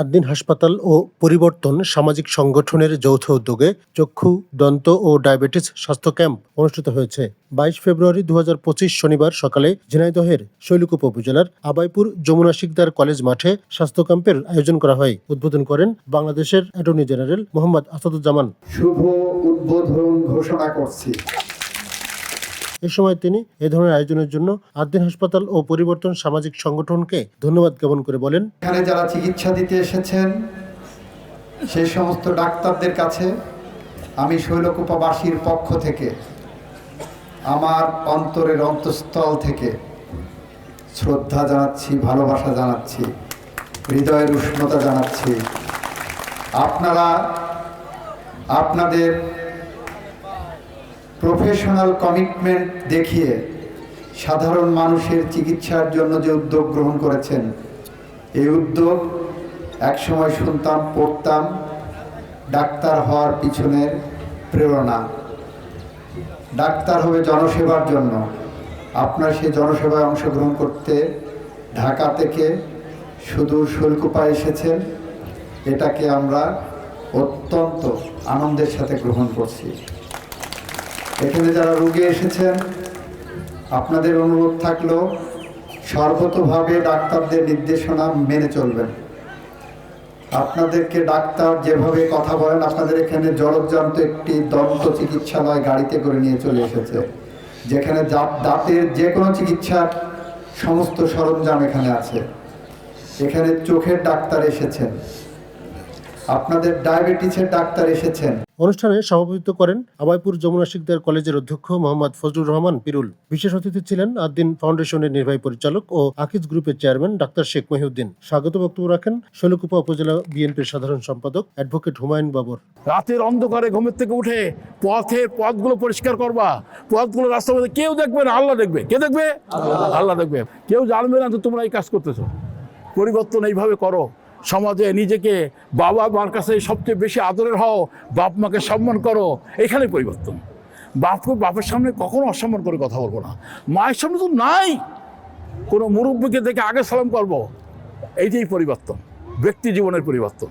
আদ্দিন হাসপাতাল ও পরিবর্তন সামাজিক সংগঠনের যৌথ উদ্যোগে চক্ষু, দন্ত ও ডায়াবেটিস স্বাস্থ্য ক্যাম্প অনুষ্ঠিত হয়েছে। বাইশ ফেব্রুয়ারি দু হাজার পঁচিশ শনিবার সকালে ঝিনাইদহের শৈলকুপা উপজেলার আবাইপুর যমুনা শিকদার কলেজ মাঠে স্বাস্থ্য ক্যাম্পের আয়োজন করা হয়। উদ্বোধন করেন বাংলাদেশের অ্যাটর্নি জেনারেল মোহাম্মদ আসাদুজ্জামান। শুভ উদ্বোধন ঘোষণা করছি। এ সময় তিনি এ ধরনের আয়োজনের জন্য আদ্দিন হাসপাতাল ও পরিবর্তন সামাজিক সংগঠনকে ধন্যবাদ জ্ঞাপন করে বলেন। এখানে যারা চিকিৎসা দিতে এসেছেন সেই সমস্ত ডাক্তারদের কাছে আমি শৈলকুপাবাসীর পক্ষ থেকে, আমার অন্তরের অন্তঃস্থল থেকে শ্রদ্ধা জানাচ্ছি, ভালোবাসা জানাচ্ছি, হৃদয়ের উষ্ণতা জানাচ্ছি। আপনারা, আপনাদের প্রফেশনাল কমিটমেন্ট দেখিয়ে সাধারণ মানুষের চিকিৎসার জন্য যে উদ্যোগ গ্রহণ করেছেন, এই উদ্যোগ একসময় শুনতাম, পড়তাম, ডাক্তার হওয়ার পিছনের প্রেরণা। ডাক্তার হবে জনসেবার জন্য। আপনার সেই জনসেবায় অংশগ্রহণ করতে ঢাকা থেকে সুদূর শুল্কুপা এসেছেন। এটাকে আমরা অত্যন্ত আনন্দের সাথে গ্রহণ করছি। এখানে যারা রোগী এসেছেন, আপনাদের অনুরোধ থাকল, সর্বতভাবে ডাক্তারদের নির্দেশনা মেনে চলবেন। আপনাদেরকে ডাক্তার যেভাবে কথা বলেন, আপনাদের এখানে জলজ্জান্ত একটি দন্ত চিকিৎসালয় গাড়িতে করে নিয়ে চলে এসেছে, যেখানে দাঁত- দাঁতের যে কোনো চিকিৎসার সমস্ত সরঞ্জাম এখানে আছে। এখানে চোখের ডাক্তার এসেছেন। আপনাদের ডায়াবেটিসের ডাক্তার এসেছেন। অনুষ্ঠানে সভাপতিত্ব করেন আবাইপুর যমুনা শিকদার কলেজের অধ্যক্ষ মোহাম্মদ ফজলুর রহমান পিরুল। বিশেষ অতিথি ছিলেন আদ্দিন ফাউন্ডেশনের নির্বাহী পরিচালক ও আকিজ গ্রুপের চেয়ারম্যান ডাক্তার শেখ মহিউদ্দিন। স্বাগত বক্তব্য রাখেন শৈলকুপা উপজেলা বিএনপির সাধারণ সম্পাদক অ্যাডভোকেট হুমায়ুন বাবর। রাতের অন্ধকারে ঘুমের থেকে উঠে পথের পথগুলো পরিষ্কার করবা পথগুলো রাস্তার মধ্যে কেউ দেখবে না আল্লাহ দেখবে। কে দেখবে? আল্লাহ। দেখবে। কেউ জানবে না তো তোমরা এই কাজ করতেছো। পরিবর্তন এইভাবে করো। সমাজে নিজেকে বাবা মার কাছে সবচেয়ে বেশি আদরের হও, বাপ মাকে সম্মান করো এখানে পরিবর্তন। বাপকে বাপের সামনে কখনো অসম্মান করে কথা বলব না। মায়ের সামনে তো নাই। কোনো মুরব্বীকে দেখে আগে সালাম করব। এইটাই পরিবর্তন। ব্যক্তি জীবনের পরিবর্তন।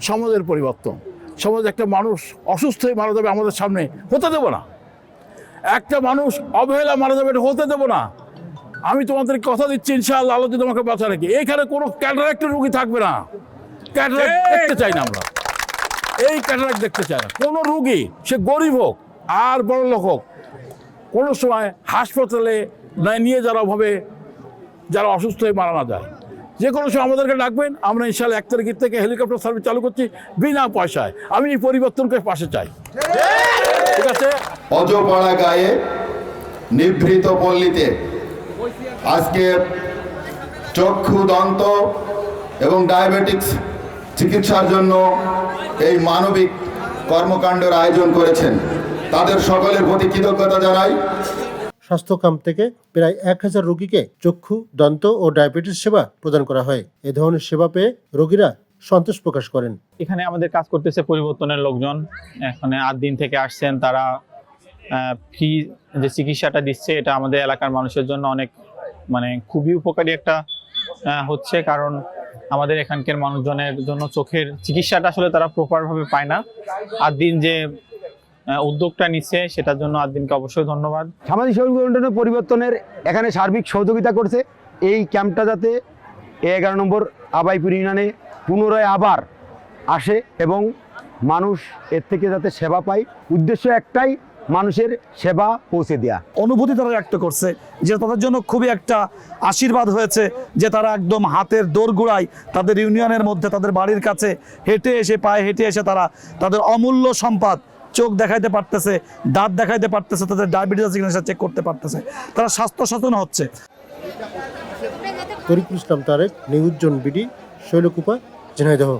সমাজের পরিবর্তন। সমাজ একটা মানুষ অসুস্থ হয়ে মারা যাবে আমাদের সামনে, হতে দেবো না। একটা মানুষ অবহেলা মারা যাবে এটা হতে দেবো না। আমি তোমাদের কথা দিচ্ছি ইনশাআল্লাহ আল্লাহ যদি তোমাকে বাঁচা রাখি। এইখানে কোনো ক্যাটারাক্টের রুগী থাকবে না। ক্যাটারাক্ট দেখতে চাই না আমরা। এই ক্যাটারাক্ট দেখতে চাই না। কোনো রুগী সে গরিব হোক আর বড় লোক হোক কোনো সময় হাসপাতালে না- নিয়ে যাওয়ার অভাবে যারা অসুস্থ হয়ে মারা না যায়। যে কোনো সময় আমাদেরকে ডাকবেন আমরা ইনশাল্লাহ এক তারিখের থেকে হেলিকপ্টার সার্ভিস চালু করছি বিনা পয়সায়। আমি এই পরিবর্তনকে পাশে চাই। ঠিক আছে? অজপাড়া গায়ে নিভৃত পল্লীতে আজকে চক্ষু দন্ত এবং ডায়াবেটিক্স চিকিৎসার জন্য এই মানবিক কর্মকাণ্ডের আয়োজন করেছেন। তাদের সকলের প্রতি কৃতজ্ঞতা জানাই। স্বাস্থ্য ক্যাম্প থেকে প্রায় এক হাজার রোগীকে চক্ষু দন্ত ও ডায়াবেটিস সেবা প্রদান করা হয়। এ ধরনের সেবা পেয়ে রোগীরা সন্তোষ প্রকাশ করেন। এখানে আমাদের কাজ করতেছে পরিবর্তনের লোকজন। এখানে আট দিন থেকে আসছেন তারা ফ্রি যে চিকিৎসাটা দিচ্ছে এটা আমাদের এলাকার মানুষের জন্য অনেক মানে খুবই উপকারী একটা হচ্ছে কারণ আমাদের এখানকার মানুষজনের জন্য চোখের চিকিৎসাটা আসলে তারা প্রপারভাবে পায় না। আর দিন যে উদ্যোগটা নিচ্ছে সেটার জন্য আর দিনকে অবশ্যই ধন্যবাদ। সামাজিক সংগঠনের পরিবর্তনের এখানে সার্বিক সহযোগিতা করছে। এই ক্যাম্পটা যাতে এগারো নম্বর আবাইপুর ইউনিয়নে পুনরায় আবার আসে এবং মানুষ এর থেকে যাতে সেবা পায়। উদ্দেশ্য একটাই মানুষের সেবা পৌঁছে দেওয়া অনুভূতি তারা ব্যক্ত করছে যে তাদের জন্য খুবই একটা আশীর্বাদ হয়েছে যে তারা একদম হাতের দোরগোড়ায় তাদের ইউনিয়নের মধ্যে তাদের বাড়ির কাছে হেঁটে এসে পায়ে হেঁটে এসে তারা তাদের অমূল্য সম্পদ চোখ দেখাইতে পারতেছে দাঁত দেখাইতে পারতেছে তাদের ডায়াবেটিস আছে কিনা চেক করতে পারতেছে। তারা স্বাস্থ্য সচেতন হচ্ছে। Tarikul Islam Tarek News Zone BD Shailkupa Jhenaidah.